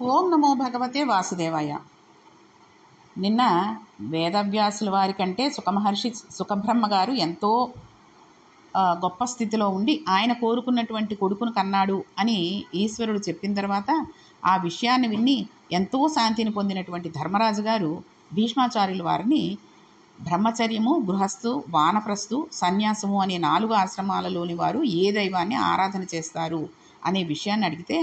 ఓం నమో భగవతే వాసుదేవాయ. నిన్న వేదవ్యాసుల వారి కంటే సుఖమహర్షి సుఖబ్రహ్మ గారు ఎంతో గొప్ప స్థితిలో ఉండి ఆయన కోరుకున్నటువంటి కొడుకును కన్నాడు అని ఈశ్వరుడు చెప్పిన తర్వాత ఆ విషయాన్ని విని ఎంతో శాంతిని పొందినటువంటి ధర్మరాజు గారు భీష్మాచార్యుల వారిని బ్రహ్మచర్యము గృహస్థు వానప్రస్థు సన్యాసము అనే నాలుగు ఆశ్రమాలలోని వారు ఏ దైవాన్ని ఆరాధన చేస్తారు అనే విషయాన్ని అడిగితే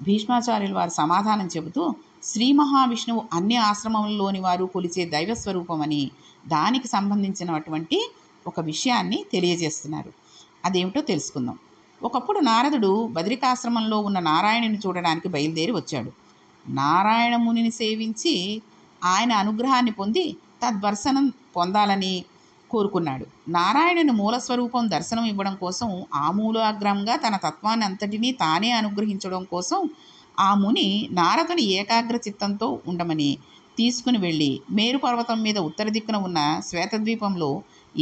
భీష్మాచార్యులు వారు సమాధానం చెబుతూ శ్రీ మహావిష్ణువు అన్ని ఆశ్రమంలోని వారు కొలిచే దైవస్వరూపమని దానికి సంబంధించినటువంటి ఒక విషయాన్ని తెలియజేస్తున్నారు. అదేమిటో తెలుసుకుందాం. ఒకప్పుడు నారదుడు బద్రికాశ్రమంలో ఉన్న నారాయణుని చూడడానికి బయలుదేరి వచ్చాడు. నారాయణ మునిని సేవించి ఆయన అనుగ్రహాన్ని పొంది తద్వర్శనం పొందాలని కోరుకున్నాడు. నారాయణుని మూల స్వరూపం దర్శనం ఇవ్వడం కోసం ఆ మూలాగ్రంగా తన తత్వాన్ని అంతటినీ తానే అనుగ్రహించడం కోసం ఆ ముని నారదుని ఏకాగ్ర చిత్తంతో ఉండమని తీసుకుని వెళ్ళి మేరు పర్వతం మీద ఉత్తర దిక్కున ఉన్న శ్వేతద్వీపంలో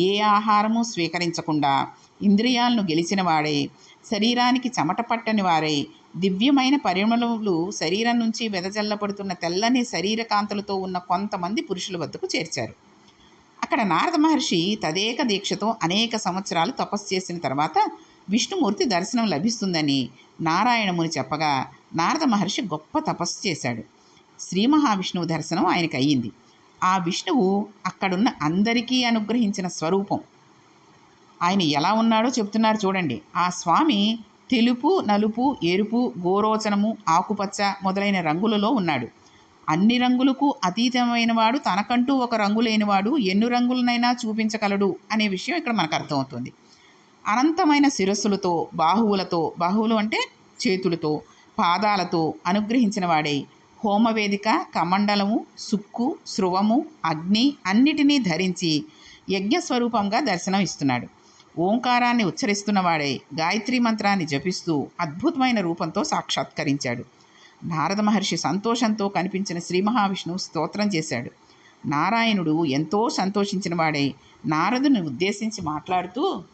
ఏ ఆహారము స్వీకరించకుండా ఇంద్రియాలను గెలిచిన వాడే శరీరానికి చెమట పట్టని వారై దివ్యమైన పరిమళములు శరీరం నుంచి వెదజల్లబడుతున్న తెల్లని శరీర కాంతులతో ఉన్న కొంతమంది పురుషుల వద్దకు చేర్చారు. అక్కడ నారద మహర్షి తదేక దీక్షతో అనేక సంవత్సరాలు తపస్సు చేసిన తర్వాత విష్ణుమూర్తి దర్శనం లభిస్తుందని నారాయణముని చెప్పగా నారద మహర్షి గొప్ప తపస్సు చేశాడు. శ్రీ మహావిష్ణువు దర్శనం ఆయనకు అయ్యింది. ఆ విష్ణువు అక్కడున్న అందరికీ అనుగ్రహించిన స్వరూపం. ఆయన ఎలా ఉన్నాడో చెప్తున్నారు చూడండి. ఆ స్వామి తెలుపు నలుపు ఎరుపు గోరోచనము ఆకుపచ్చ మొదలైన రంగులలో ఉన్నాడు. అన్ని రంగులకు అతీతమైన వాడు తనకంటూ ఒక రంగు లేనివాడు ఎన్ని రంగులనైనా చూపించగలడు అనే విషయం ఇక్కడ మనకు అర్థమవుతుంది. అనంతమైన శిరస్సులతో బాహువులతో బాహువులు అంటే చేతులతో పాదాలతో అనుగ్రహించిన వాడే హోమవేదిక కమండలము సుక్కు స్రువము అగ్ని అన్నిటినీ ధరించి యజ్ఞస్వరూపంగా దర్శనం ఇస్తున్నాడు. ఓంకారాన్ని ఉచ్చరిస్తున్నవాడే గాయత్రి మంత్రాన్ని జపిస్తూ అద్భుతమైన రూపంతో సాక్షాత్కరించాడు. నారద మహర్షి సంతోషంతో కనిపించిన శ్రీ మహావిష్ణువు స్తోత్రం చేశాడు. నారాయణుడు ఎంతో సంతోషించిన వాడై. నారదుని ఉద్దేశించి మాట్లాడుతూ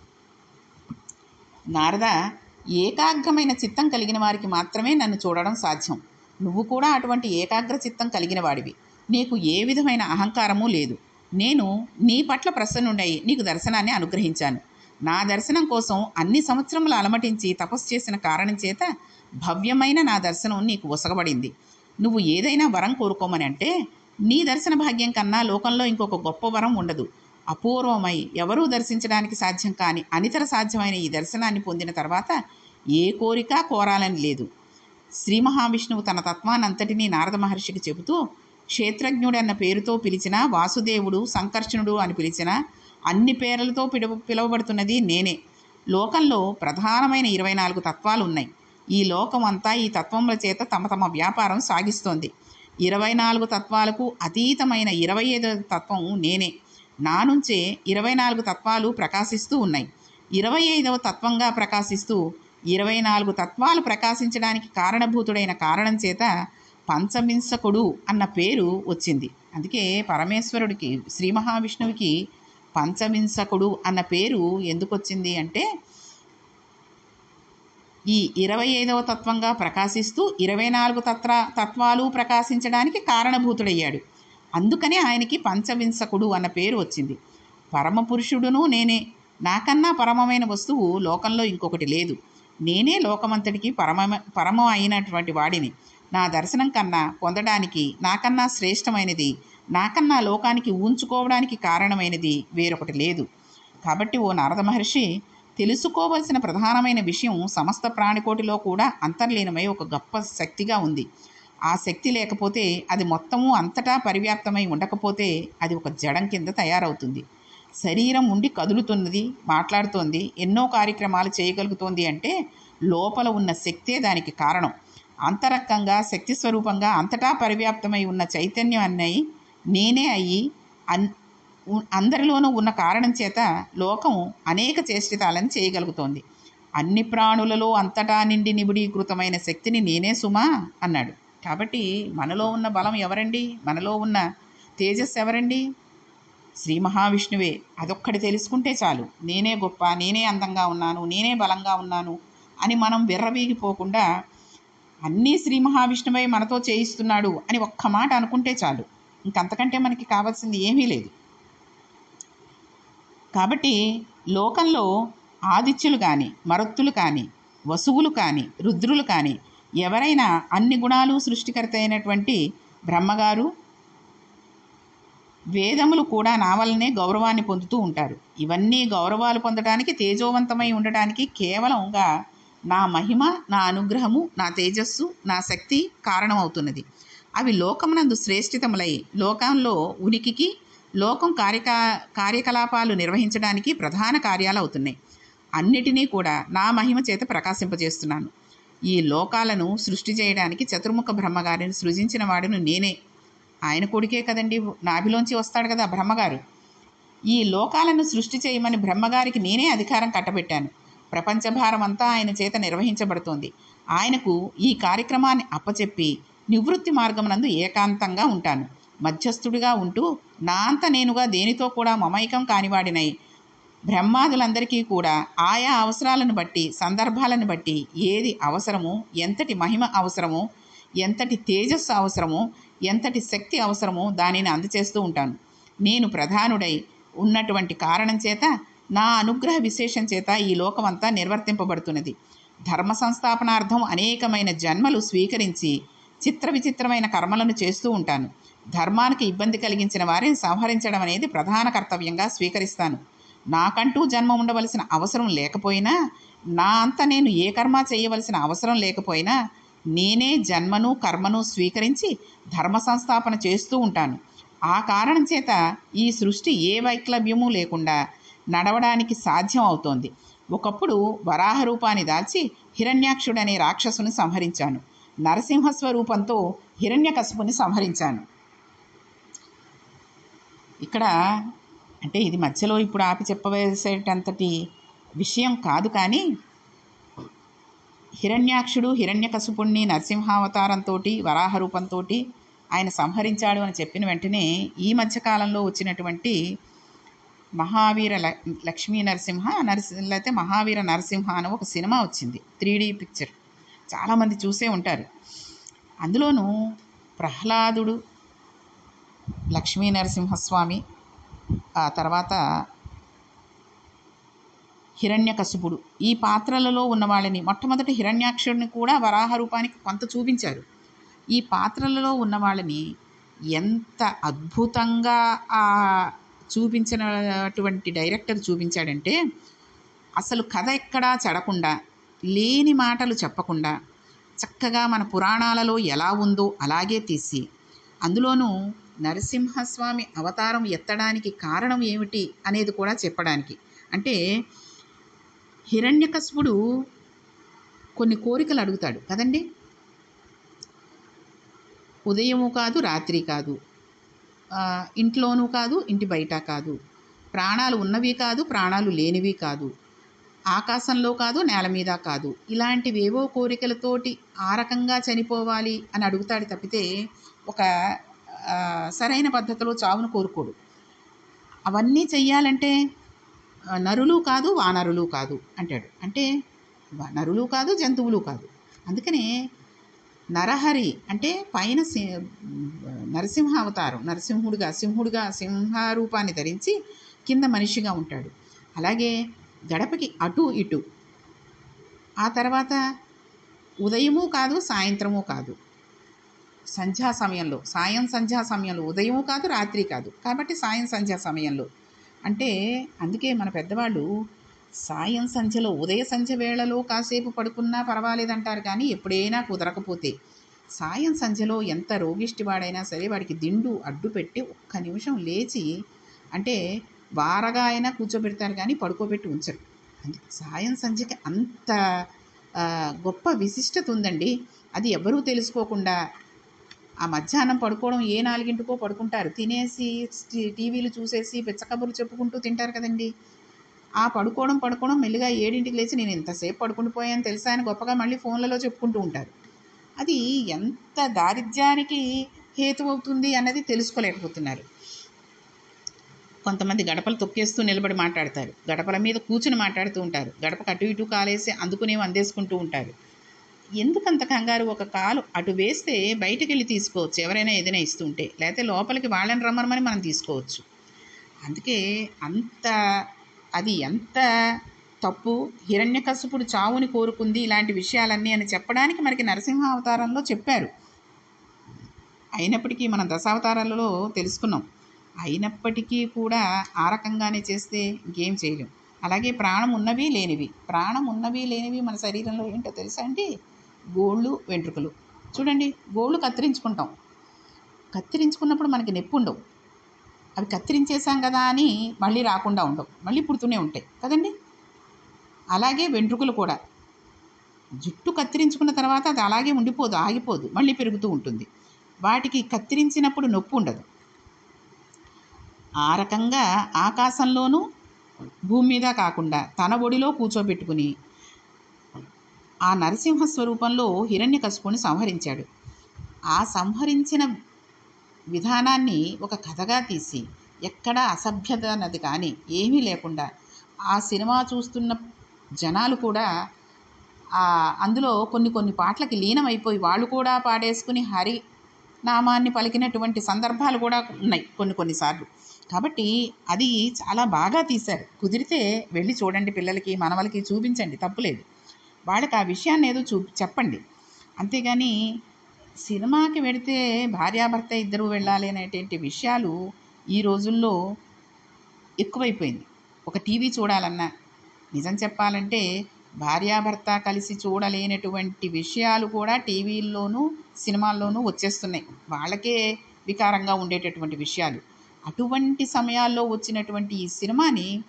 నారద ఏకాగ్రమైన చిత్తం కలిగిన వారికి మాత్రమే నన్ను చూడడం సాధ్యం. నువ్వు కూడా అటువంటి ఏకాగ్ర చిత్తం కలిగిన వాడివి. నీకు ఏ విధమైన అహంకారము లేదు. నేను నీ పట్ల ప్రసన్నుండై నీకు దర్శనాన్ని అనుగ్రహించాను. నా దర్శనం కోసం అన్ని సంవత్సరములు అలమటించి తపస్సు చేసిన కారణం చేత భవ్యమైన నా దర్శనం నీకు ఉసగబడింది నువ్వు ఏదైనా వరం కోరుకోమని అంటే నీ దర్శన భాగ్యం కన్నా లోకంలో ఇంకొక గొప్ప వరం ఉండదు. అపూర్వమై ఎవరూ దర్శించడానికి సాధ్యం కాని అనితర సాధ్యమైన ఈ దర్శనాన్ని పొందిన తర్వాత ఏ కోరిక కోరాలని లేదు. శ్రీ మహావిష్ణువు తన తత్వానంతటినీ నారద మహర్షికి చెబుతూ క్షేత్రజ్ఞుడన్న పేరుతో పిలిచిన వాసుదేవుడు సంకర్షణుడు అని పిలిచిన అన్ని పేర్లతో పిలువ పిలువబడుతున్నది నేనే. లోకంలో ప్రధానమైన ఇరవై నాలుగు తత్వాలు ఉన్నాయి ఈ లోకం అంతా ఈ తత్వముల చేత తమ తమ వ్యాపారం సాగిస్తోంది. ఇరవై నాలుగు తత్వాలకు అతీతమైన ఇరవై ఐదో తత్వం నేనే. నా నుంచే ఇరవై నాలుగు తత్వాలు ప్రకాశిస్తూ ఉన్నాయి. ఇరవై ఐదవ తత్వంగా ప్రకాశిస్తూ ఇరవై నాలుగు తత్వాలు ప్రకాశించడానికి కారణభూతుడైన కారణం చేత పంచమింసకుడు అన్న పేరు వచ్చింది. అందుకే పరమేశ్వరుడికి శ్రీ మహావిష్ణువుకి పంచమింసకుడు అన్న పేరు ఎందుకు వచ్చింది అంటే ఈ ఇరవై ఐదవ తత్వంగా ప్రకాశిస్తూ ఇరవై నాలుగు తత్ర తత్వాలు ప్రకాశించడానికి కారణభూతుడయ్యాడు. అందుకనే ఆయనకి పంచవింశకుడు అన్న పేరు వచ్చింది. పరమపురుషుడును నేనే. నాకన్నా పరమమైన వస్తువు లోకంలో ఇంకొకటి లేదు. నేనే లోకమంతటికి పరమ పరమం అయినటువంటి వాడిని. నా దర్శనం కన్నా పొందడానికి నాకన్నా శ్రేష్టమైనది నాకన్నా లోకానికి ఊంచుకోవడానికి కారణమైనది వేరొకటి లేదు. కాబట్టి ఓ నారద మహర్షి తెలుసుకోవలసిన ప్రధానమైన విషయం సమస్త ప్రాణికోటిలో కూడా అంతర్లీనమై ఒక గొప్ప శక్తిగా ఉంది. ఆ శక్తి లేకపోతే అది మొత్తము అంతటా పరివ్యాప్తమై ఉండకపోతే అది ఒక జడం కింద తయారవుతుంది. శరీరం ఉండి కదులుతున్నది మాట్లాడుతోంది ఎన్నో కార్యక్రమాలు చేయగలుగుతోంది అంటే లోపల ఉన్న శక్తే దానికి కారణం. అంతరక్కంగా శక్తి స్వరూపంగా అంతటా పరివ్యాప్తమై ఉన్న చైతన్యం అన్నయి నేనే అయ్యి అన్ అందరిలోనూ ఉన్న కారణం చేత లోకం అనేక చేష్టితాలను చేయగలుగుతోంది. అన్ని ప్రాణులలో అంతటా నిండి నిబిడీకృతమైన శక్తిని నేనే సుమా అన్నాడు. కాబట్టి మనలో ఉన్న బలం ఎవరండి? మనలో ఉన్న తేజస్ ఎవరండి? శ్రీ మహావిష్ణువే. అదొక్కటి తెలుసుకుంటే చాలు. నేనే గొప్ప నేనే అందంగా ఉన్నాను నేనే బలంగా ఉన్నాను అని మనం విర్రవీగిపోకుండా అన్నీ శ్రీ మహావిష్ణువే మనతో చేయిస్తున్నాడు అని ఒక్క మాట అనుకుంటే చాలు. ఇంకంతకంటే మనకి కావాల్సింది ఏమీ లేదు. కాబట్టి లోకంలో ఆదిత్యులు కానీ మరొత్తులు కానీ వసువులు కానీ రుద్రులు కానీ ఎవరైనా అన్ని గుణాలు సృష్టికర్త అయినటువంటి బ్రహ్మగారు వేదములు కూడా నా వల్లనే గౌరవాన్ని పొందుతూ ఉంటారు. ఇవన్నీ గౌరవాలు పొందడానికి తేజోవంతమై ఉండటానికి కేవలంగా నా మహిమ నా అనుగ్రహము నా తేజస్సు నా శక్తి కారణమవుతున్నది. అవి లోకమునందు శ్రేష్ఠితములై లోకంలో ఉనికికి లోకం కార్యకా కార్యకలాపాలు నిర్వహించడానికి ప్రధాన కార్యాలు అవుతున్నాయి. అన్నిటినీ కూడా నా మహిమ చేత ప్రకాశింపజేస్తున్నాను. ఈ లోకాలను సృష్టి చేయడానికి చతుర్ముఖ బ్రహ్మగారిని సృజించిన వాడును నేనే. ఆయన కొడుకే కదండి నాభిలోంచి వస్తాడు కదా బ్రహ్మగారు. ఈ లోకాలను సృష్టి చేయమని బ్రహ్మగారికి నేనే అధికారం కట్టబెట్టాను. ప్రపంచభారం అంతా ఆయన చేత నిర్వహించబడుతోంది. ఆయనకు ఈ కార్యక్రమాన్ని అప్పచెప్పి నివృత్తి మార్గమునందు ఏకాంతంగా ఉంటాను. మధ్యస్థుడిగా ఉంటూ నా అంత నేనుగా దేనితో కూడా మమైకం కానివాడినై. బ్రహ్మాదులందరికీ కూడా ఆయా అవసరాలను బట్టి సందర్భాలను బట్టి ఏది అవసరమో ఎంతటి మహిమ అవసరమో ఎంతటి తేజస్సు అవసరమో ఎంతటి శక్తి అవసరమో దానిని అందచేస్తూ ఉంటాను. నేను ప్రధానుడై ఉన్నటువంటి కారణం చేత నా అనుగ్రహ విశేషం చేత ఈ లోకమంతా నిర్వర్తింపబడుతున్నది. ధర్మ సంస్థాపనార్థం అనేకమైన జన్మలు స్వీకరించి చిత్ర విచిత్రమైన కర్మలను చేస్తూ ఉంటాను. ధర్మానికి ఇబ్బంది కలిగించిన వారిని సంహరించడం అనేది ప్రధాన కర్తవ్యంగా స్వీకరిస్తాను. నాకంటూ జన్మ ఉండవలసిన అవసరం లేకపోయినా నా అంత నేను ఏ కర్మ చేయవలసిన అవసరం లేకపోయినా నేనే జన్మను కర్మను స్వీకరించి ధర్మ సంస్థాపన చేస్తూ ఉంటాను. ఆ కారణం చేత ఈ సృష్టి ఏ వైక్లభ్యము లేకుండా నడవడానికి సాధ్యం అవుతోంది. ఒకప్పుడు వరాహ రూపాన్ని దాల్చి హిరణ్యాక్షుడనే రాక్షసుని సంహరించాను. నరసింహస్వరూపంతో హిరణ్యకశుపుని హిరణ్యకశపుని సంహరించాను. ఇక్కడ అంటే ఇది మధ్యలో ఇప్పుడు ఆపి చెప్పవేసేటంతటి విషయం కాదు కానీ హిరణ్యాక్షుడు హిరణ్యకశుపుణ్ణి నరసింహావతారంతో వరాహ రూపంతో ఆయన సంహరించాడు అని చెప్పిన వెంటనే ఈ మధ్యకాలంలో వచ్చినటువంటి మహావీర ల- లక్ష్మీ నరసింహ నరసి లేకపోతే మహావీర నరసింహ అని ఒక సినిమా వచ్చింది త్రీడీ పిక్చర్. చాలామంది చూసే ఉంటారు. అందులోనూ ప్రహ్లాదుడు లక్ష్మీ నరసింహస్వామి ఆ తర్వాత హిరణ్యకశిపుడు. ఈ పాత్రలలో ఉన్న వాళ్ళని మొట్టమొదటి హిరణ్యాక్షుడిని కూడా వరాహ రూపానికి కొంత చూపించారు. ఈ పాత్రలలో ఉన్న వాళ్ళని ఎంత అద్భుతంగా ఆ చూపించినటువంటి డైరెక్టర్ చూపించాడంటే అసలు కథ ఎక్కడా చెడకుండా లేని మాటలు చెప్పకుండా చక్కగా మన పురాణాలలో ఎలా ఉందో అలాగే తీసి అందులోనూ నరసింహస్వామి అవతారం ఎత్తడానికి కారణం ఏమిటి అనేది కూడా చెప్పడానికి. అంటే హిరణ్యకశిపుడు కొన్ని కోరికలు అడుగుతాడు. కదండి? ఉదయము కాదు రాత్రి కాదు. ఇంట్లోనూ కాదు ఇంటి బయట కాదు. ప్రాణాలు ఉన్నవి కాదు ప్రాణాలు లేనివి కాదు. ఆకాశంలో కాదు నేల మీద కాదు. ఇలాంటివేవో కోరికలతోటి ఆ రకంగా చనిపోవాలి అని అడుగుతాడు తప్పితే ఒక సరైన పద్ధతిలో చావును కోరుకోడు. అవన్నీ చెయ్యాలంటే నరులు కాదు వానరులు కాదు అంటాడు. అంటే నరులు కాదు జంతువులు కాదు. అందుకనే నరహరి అంటే పైన నరసింహ అవతారం నరసింహుడిగా సింహుడిగా సింహ రూపాన్ని ధరించి కింద మనిషిగా ఉంటాడు. అలాగే గడపకి అటు ఇటు. ఆ తర్వాత ఉదయము కాదు సాయంత్రము కాదు. సంధ్యా సమయంలో సాయం సంధ్యా సమయంలో ఉదయం కాదు రాత్రి కాదు. కాబట్టి సాయం సంధ్యా సమయంలో. అంటే అందుకే మన పెద్దవాళ్ళు సాయం సంధ్యలో ఉదయ సంధ్య వేళలో కాసేపు పడుకున్నా పర్వాలేదంటారు కానీ ఎప్పుడైనా కుదరకపోతే సాయం సంధ్యలో ఎంత రోగిష్టివాడైనా సరే వాడికి దిండు అడ్డు పెట్టి ఒక్క నిమిషం లేచి అంటే వారగా అయినా కూర్చోబెడతారు కానీ పడుకోబెట్టి ఉంచరు. అందుకే సాయం సంధ్యకి అంత గొప్ప విశిష్టత ఉందండి. అది ఎవరూ తెలుసుకోకుండా ఆ మధ్యాహ్నం పడుకోవడం ఏ నాలుగింటికో పడుకుంటారు. తినేసి టీవీలు చూసేసి పిచ్చకబుర్లు చెప్పుకుంటూ తింటారు కదండి. ఆ పడుకోవడం పడుకోవడం మెల్లిగా ఏడింటికి లేచి నేను ఇంతసేపు పడుకుని పోయాను తెలుసా అని గొప్పగా మళ్ళీ ఫోన్లలో చెప్పుకుంటూ ఉంటారు. అది ఎంత దారిద్ర్యానికి హేతు అవుతుంది అన్నది తెలుసుకోలేకపోతున్నారు. కొంతమంది గడపలు తొక్కేస్తూ నిలబడి మాట్లాడతారు. గడపల మీద కూర్చుని మాట్లాడుతూ ఉంటారు. గడపకు అటు ఇటు కాలేసి అందుకునేవి అందేసుకుంటూ ఉంటారు. ఎందుకంత కంగారు? ఒక కాలు అటు వేస్తే బయటికి వెళ్ళి తీసుకోవచ్చు ఎవరైనా ఏదైనా ఇస్తుంటే. లేకపోతే లోపలికి వాళ్ళని రమ్మనమని మనం తీసుకోవచ్చు. అందుకే అంత అది ఎంత తప్పు? హిరణ్యకశపుడు చావుని కోరుకుంది ఇలాంటి విషయాలన్నీ అని చెప్పడానికి మనకి నరసింహ అవతారంలో చెప్పారు. అయినప్పటికీ మనం దశావతారాలలో తెలుసుకున్నాం. అయినప్పటికీ కూడా ఆ రకంగానే చేస్తే ఇంకేం చేయలేం. అలాగే ప్రాణం ఉన్నవి లేనివి. ప్రాణం ఉన్నవి లేనివి మన శరీరంలో ఏంటో తెలుసా అండి? గోళ్ళు వెంట్రుకలు. చూడండి గోళ్ళు కత్తిరించుకుంటాం. కత్తిరించుకున్నప్పుడు మనకి నొప్పి ఉండవు అవి కత్తిరించేసాం కదా అని మళ్ళీ రాకుండా ఉండవు. మళ్ళీ పుడుతూనే ఉంటాయి. కదండి? అలాగే వెంట్రుకలు కూడా. జుట్టు కత్తిరించుకున్న తర్వాత అది అలాగే ఉండిపోదు ఆగిపోదు మళ్ళీ పెరుగుతూ ఉంటుంది. వాటికి కత్తిరించినప్పుడు నొప్పి ఉండదు. ఆ రకంగా ఆకాశంలోనూ భూమి మీద కాకుండా తన ఒడిలో కూర్చోబెట్టుకుని ఆ నరసింహ స్వరూపంలో హిరణ్యకశిపుని సంహరించాడు. ఆ సంహరించిన విధానాన్ని ఒక కథగా తీసి ఎక్కడా అసభ్యత అన్నది కానీ ఏమీ లేకుండా ఆ సినిమా చూస్తున్న జనాలు కూడా అందులో కొన్ని కొన్ని పాటలకి లీనమైపోయి వాళ్ళు కూడా పాడేసుకుని హరి నామాన్ని పలికినటువంటి సందర్భాలు కూడా ఉన్నాయి కొన్ని కొన్నిసార్లు కాబట్టి అది చాలా బాగా తీశారు. కుదిరితే వెళ్ళి చూడండి పిల్లలకి మనవలకి చూపించండి. తప్పులేదు వాళ్ళకి ఆ విషయాన్ని ఏదో చూ చెప్పండి. అంతేగాని సినిమాకి వెడితే భార్యాభర్త ఇద్దరు వెళ్ళాలి అనేటువంటి విషయాలు ఈ రోజుల్లో ఎక్కువైపోయింది. ఒక టీవీ చూడాలన్నా నిజం చెప్పాలంటే భార్యాభర్త కలిసి చూడలేనటువంటి విషయాలు కూడా టీవీల్లోనూ సినిమాల్లోనూ వచ్చేస్తున్నాయి. వాళ్ళకే వికారంగా ఉండేటటువంటి విషయాలు. అటువంటి సమయాల్లో వచ్చినటువంటి ఈ సినిమాని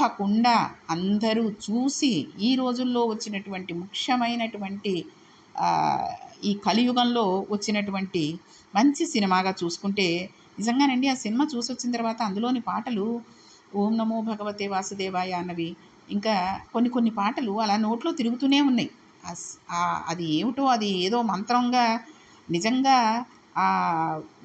తప్పకుండా అందరూ చూసి ఈ రోజుల్లో వచ్చినటువంటి ముఖ్యమైనటువంటి ఈ కలియుగంలో వచ్చినటువంటి మంచి సినిమాగా చూసుకుంటే నిజంగానండి ఆ సినిమా చూసి వచ్చిన తర్వాత అందులోని పాటలు ఓం నమో భగవతే వాసుదేవాయ అన్నవి ఇంకా కొన్ని కొన్ని పాటలు అలా నోట్లో తిరుగుతూనే ఉన్నాయి. అది ఏమిటో అది ఏదో మంత్రంగా నిజంగా ఆ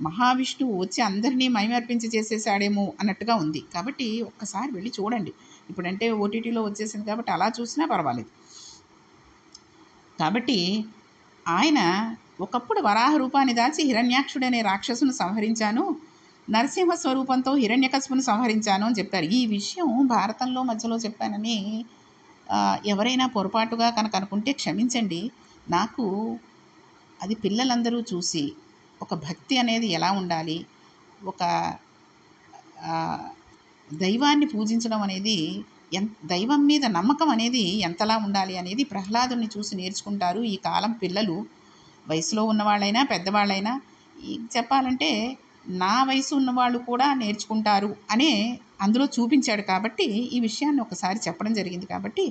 మహావిష్ణువు వచ్చి అందరినీ మైమర్పించి చేసేసాడేమో అన్నట్టుగా ఉంది. కాబట్టి ఒక్కసారి వెళ్ళి చూడండి. ఇప్పుడంటే ఓటీటీలో వచ్చేసింది కాబట్టి అలా చూసినా పర్వాలేదు. కాబట్టి ఆయన ఒకప్పుడు వరాహ రూపాన్ని దాచి హిరణ్యాక్షుడనే రాక్షసును సంహరించాను నరసింహ స్వరూపంతో హిరణ్యకశపుని సంహరించాను అని చెప్తారు ఈ విషయం భారతంలో మధ్యలో చెప్పానని ఎవరైనా పొరపాటుగా కనుక అనుకుంటే క్షమించండి. నాకు అది పిల్లలందరూ చూసి ఒక భక్తి అనేది ఎలా ఉండాలి? ఒక దైవాన్ని పూజించడం అనేది ఎన్ దైవం మీద నమ్మకం అనేది ఎంతలా ఉండాలి అనేది ప్రహ్లాదుని చూసి నేర్చుకుంటారు ఈ కాలం పిల్లలు. వయసులో ఉన్నవాళ్ళైనా పెద్దవాళ్ళైనా చెప్పాలంటే నా వయసు ఉన్నవాళ్ళు కూడా నేర్చుకుంటారు అనే అందులో చూపించాడు కాబట్టి ఈ విషయాన్ని ఒకసారి చెప్పడం జరిగింది కాబట్టి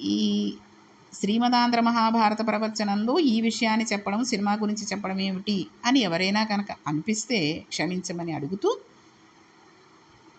ఈ శ్రీమదాంధ్ర మహాభారత ప్రవచనంలో ఈ విషయాన్ని చెప్పడం సినిమా గురించి చెప్పడం ఏమిటి అని ఎవరైనా కనుక అనిపిస్తే క్షమించమని అడుగుతూ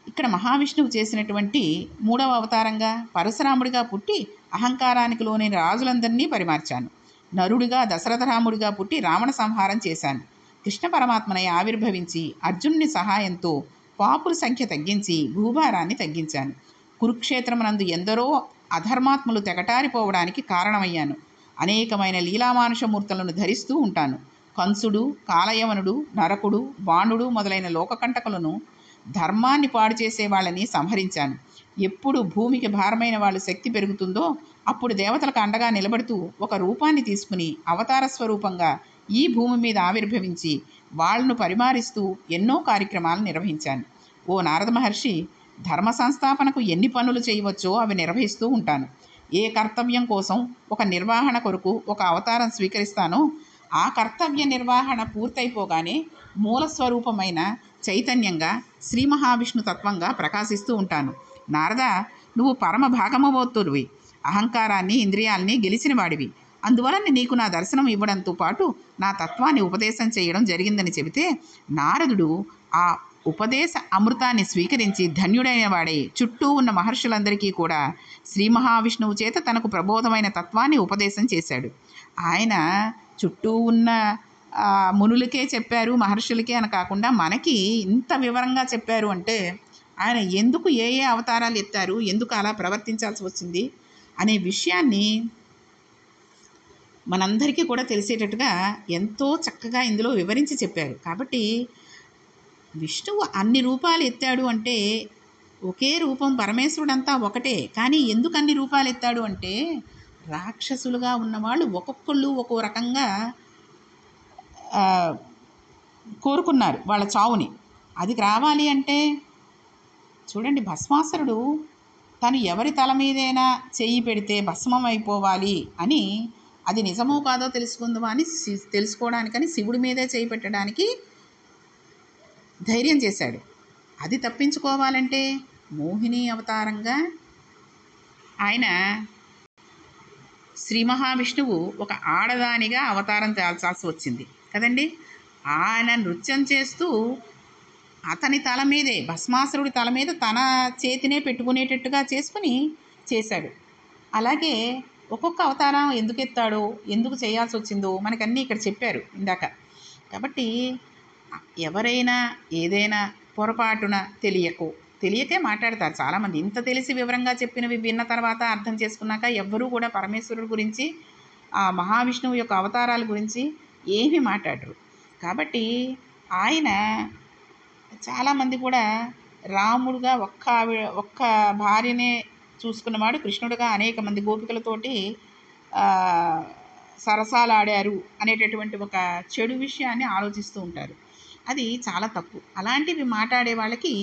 ఇక్కడ మహావిష్ణువు చేసినటువంటి మూడవ అవతారంగా పరశురాముడిగా పుట్టి అహంకారానికి లోని రాజులందరినీ పరిమార్చాను. నరుడిగా దశరథరాముడిగా పుట్టి రావణ సంహారం చేశాను. కృష్ణ పరమాత్మనై ఆవిర్భవించి అర్జునుని సహాయంతో పాపుల సంఖ్య తగ్గించి భూభారాన్ని తగ్గించాను. కురుక్షేత్రమునందు ఎందరో అధర్మాత్ములు తెగటారిపోవడానికి కారణమయ్యాను. అనేకమైన లీలామానుషమూర్తులను ధరిస్తూ ఉంటాను. కంసుడు కాలయవనుడు నరకుడు బాణుడు మొదలైన లోకకంటకులను ధర్మాన్ని పాడు చేసే వాళ్ళని సంహరించాను. ఎప్పుడు భూమికి భారమైన వాళ్ళు శక్తి పెరుగుతుందో అప్పుడు దేవతలకు అండగా నిలబడుతూ ఒక రూపాన్ని తీసుకుని అవతార స్వరూపంగా ఈ భూమి మీద ఆవిర్భవించి వాళ్ళను పరిమారిస్తూ ఎన్నో కార్యక్రమాలు నిర్వహించాను. ఓ నారద మహర్షి ధర్మ సంస్థాపనకు ఎన్ని పనులు చేయవచ్చో అవి నిర్వహిస్తూ ఉంటాను. ఏ కర్తవ్యం కోసం ఒక నిర్వహణ కొరకు ఒక అవతారం స్వీకరిస్తానో ఆ కర్తవ్య నిర్వహణ పూర్తయిపోగానే మూల స్వరూపమైన చైతన్యంగా శ్రీ మహావిష్ణు తత్వంగా ప్రకాశిస్తూ ఉంటాను. నారద నువ్వు పరమ భాగమవోత్తుడివి. అహంకారాన్ని ఇంద్రియాల్ని గెలిచిన వాడివి అందువలన నీకు నా దర్శనం ఇవ్వడంతో పాటు నా తత్వాన్ని ఉపదేశం చేయడం జరిగిందని చెబితే నారదుడు ఆ ఉపదేశ అమృతాన్ని స్వీకరించి ధన్యుడైన వాడే చుట్టూ ఉన్న మహర్షులందరికీ కూడా శ్రీ మహావిష్ణువు చేత తనకు ప్రబోధమైన తత్వాన్ని ఉపదేశం చేశాడు. ఆయన చుట్టూ ఉన్న మునులకే చెప్పారు మహర్షులకే అని కాకుండా మనకి ఇంత వివరంగా చెప్పారు అంటే ఆయన ఎందుకు ఏ ఏ అవతారాలు ఎత్తారు ఎందుకు అలా ప్రవర్తించాల్సి వచ్చింది అనే విషయాన్ని మనందరికీ కూడా తెలిసేటట్టుగా ఎంతో చక్కగా ఇందులో వివరించి చెప్పారు. కాబట్టి విష్ణువు అన్ని రూపాలు ఎత్తాడు అంటే ఒకే రూపం పరమేశ్వరుడంతా ఒకటే. కానీ ఎందుకు అన్ని రూపాలు ఎత్తాడు అంటే రాక్షసులుగా ఉన్నవాళ్ళు ఒక్కొక్కళ్ళు ఒక్కో రకంగా కోరుకున్నారు వాళ్ళ చావుని. అది రావాలి అంటే చూడండి భస్మాసురుడు తను ఎవరి తల మీదైనా చెయ్యి పెడితే భస్మం అయిపోవాలి అని అది నిజమో కాదో తెలుసుకుందామా అని తెలుసుకోవడానికని శివుడి మీదే చేయి పెట్టడానికి ధైర్యం చేశాడు. అది తప్పించుకోవాలంటే మోహిని అవతారంగా ఆయన శ్రీ మహావిష్ణువు ఒక ఆడదానిగా అవతారం తేల్చాల్సి వచ్చింది. కదండి? ఆయన నృత్యం చేస్తూ అతని తల మీదే భస్మాసురుడి తల మీద తన చేతినే పెట్టుకునేటట్టుగా చేసుకుని చేశాడు. అలాగే ఒక్కొక్క అవతారం ఎందుకు ఎత్తాడో ఎందుకు చేయాల్సి వచ్చిందో మనకన్నీ ఇక్కడ చెప్పారు ఇందాక. కాబట్టి ఎవరైనా ఏదైనా పొరపాటున తెలియకు తెలియకే మాట్లాడతారు చాలామంది. ఇంత తెలిసి వివరంగా చెప్పినవి విన్న తర్వాత అర్థం చేసుకున్నాక ఎవ్వరూ కూడా పరమేశ్వరుడు గురించి ఆ మహావిష్ణువు యొక్క అవతారాల గురించి ఏమీ మాట్లాడరు. కాబట్టి ఆయన చాలామంది కూడా రాముడుగా ఒక్క ఆవిడ ఒక్క భార్యనే చూసుకున్నవాడు కృష్ణుడుగా అనేక మంది గోపికలతోటి సరసాలాడారు అనేటటువంటి ఒక చెడు విషయాన్ని ఆలోచిస్తూ ఉంటారు. అది చాలా తప్పు. అలాంటివి మాట్లాడే వాళ్ళకి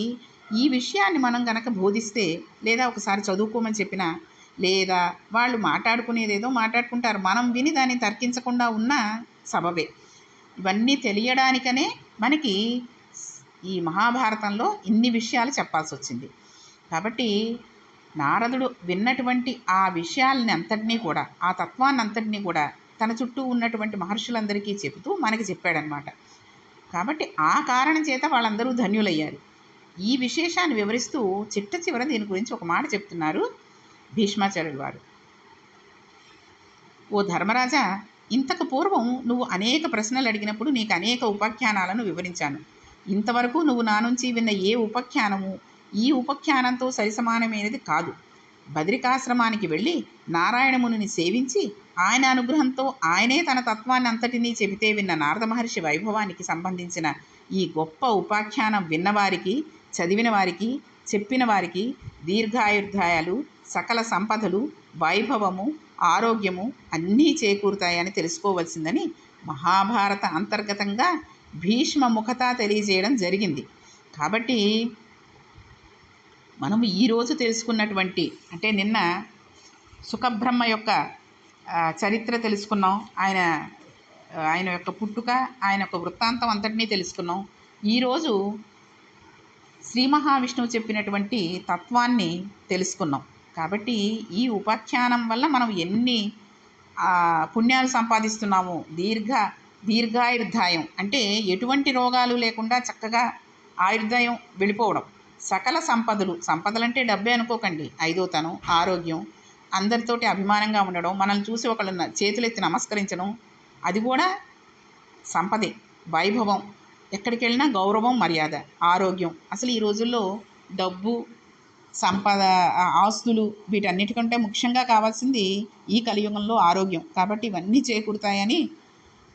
ఈ విషయాన్ని మనం గనక బోధిస్తే లేదా ఒకసారి చదువుకోమని చెప్పినా లేదా వాళ్ళు మాట్లాడుకునేది ఏదో మాట్లాడుకుంటారు. మనం విని దాన్ని తర్కించకుండా ఉన్న సబబే ఇవన్నీ తెలియడానికనే మనకి ఈ మహాభారతంలో ఇన్ని విషయాలు చెప్పాల్సి వచ్చింది కాబట్టి నారదుడు విన్నటువంటి ఆ విషయాలని అంతటినీ కూడా ఆ తత్వాన్ని అంతటినీ కూడా తన చుట్టూ ఉన్నటువంటి మహర్షులందరికీ చెబుతూ మనకి చెప్పాడనమాట. కాబట్టి ఆ కారణం చేత వాళ్ళందరూ ధన్యులయ్యారు. ఈ విశేషాన్ని వివరిస్తూ చిట్ట చివర దీని గురించి ఒక మాట చెప్తున్నారు భీష్మాచార్యులు వారు. ఓ ధర్మరాజా ఇంతకు పూర్వం నువ్వు అనేక ప్రశ్నలు అడిగినప్పుడు నీకు అనేక ఉపాఖ్యానాలను వివరించాను. ఇంతవరకు నువ్వు నా నుంచి విన్న ఏ ఉపాఖ్యానము ఈ ఉపాఖ్యానంతో సరిసమానమైనది కాదు. బద్రికాశ్రమానికి వెళ్ళి నారాయణమునిని సేవించి ఆయన అనుగ్రహంతో ఆయనే తన తత్వాన్ని అంతటినీ చెబితే విన్న నారద మహర్షి వైభవానికి సంబంధించిన ఈ గొప్ప ఉపాఖ్యానం విన్నవారికి చదివిన వారికి చెప్పిన వారికి దీర్ఘాయుర్ధాయాలు సకల సంపదలు వైభవము ఆరోగ్యము అన్నీ చేకూరుతాయని తెలుసుకోవలసిందని మహాభారత అంతర్గతంగా భీష్మ ముఖత తెలియజేయడం జరిగింది. కాబట్టి మనము ఈరోజు తెలుసుకున్నటువంటి అంటే నిన్న సుఖబ్రహ్మ యొక్క చరిత్ర తెలుసుకున్నాం. ఆయన ఆయన యొక్క పుట్టుక ఆయన యొక్క వృత్తాంతం అంతటినీ తెలుసుకున్నాం. ఈరోజు శ్రీ మహావిష్ణువు చెప్పినటువంటి తత్వాన్ని తెలుసుకున్నాం. కాబట్టి ఈ ఉపాఖ్యానం వల్ల మనం ఎన్ని పుణ్యాలు సంపాదిస్తున్నాము? దీర్ఘ దీర్ఘాయుర్దాయం అంటే ఎటువంటి రోగాలు లేకుండా చక్కగా ఆయుర్దాయం వెళ్ళిపోవడం. సకల సంపదలు. సంపదలు అంటే డబ్బే అనుకోకండి. ఐదో తనం ఆరోగ్యం. అందరితోటి అభిమానంగా ఉండడం మనల్ని చూసి ఒకళ్ళు చేతులెత్తి నమస్కరించడం అది కూడా సంపదే. వైభవం. ఎక్కడికి వెళ్ళినా గౌరవం మర్యాద ఆరోగ్యం. అసలు ఈ రోజుల్లో డబ్బు సంపద ఆస్తులు వీటన్నిటికంటే ముఖ్యంగా కావాల్సింది ఈ కలియుగంలో ఆరోగ్యం. కాబట్టి ఇవన్నీ చేకూరుతాయని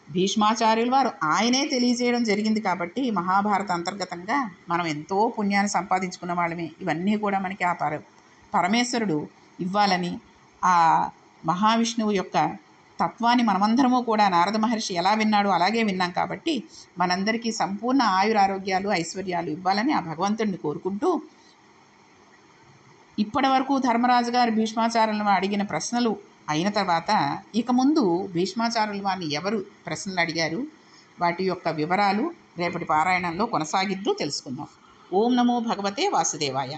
భీష్మాచార్యులు వారు ఆయనే తెలియజేయడం జరిగింది కాబట్టి మహాభారత అంతర్గతంగా మనం ఎంతో పుణ్యాన్ని సంపాదించుకున్న వాళ్ళమే. ఇవన్నీ కూడా మనకి ఆ పర పరమేశ్వరుడు ఇవ్వాలని ఆ మహావిష్ణువు యొక్క తత్వాన్ని మనమందరము కూడా నారద మహర్షి ఎలా విన్నాడో అలాగే విన్నాం కాబట్టి మనందరికీ సంపూర్ణ ఆయురారోగ్యాలు ఐశ్వర్యాలు ఇవ్వాలని ఆ భగవంతుడిని కోరుకుంటూ ఇప్పటి వరకు ధర్మరాజు గారు భీష్మాచార్యులు అడిగిన ప్రశ్నలు అయిన తర్వాత ఇక ముందు భీష్మాచార్యులు వారిని ఎవరు ప్రశ్నలు అడిగారు? వాటి యొక్క వివరాలు రేపటి పారాయణంలో కొనసాగిద్దు తెలుసుకుందాం. ఓం నమో భగవతే వాసుదేవాయ.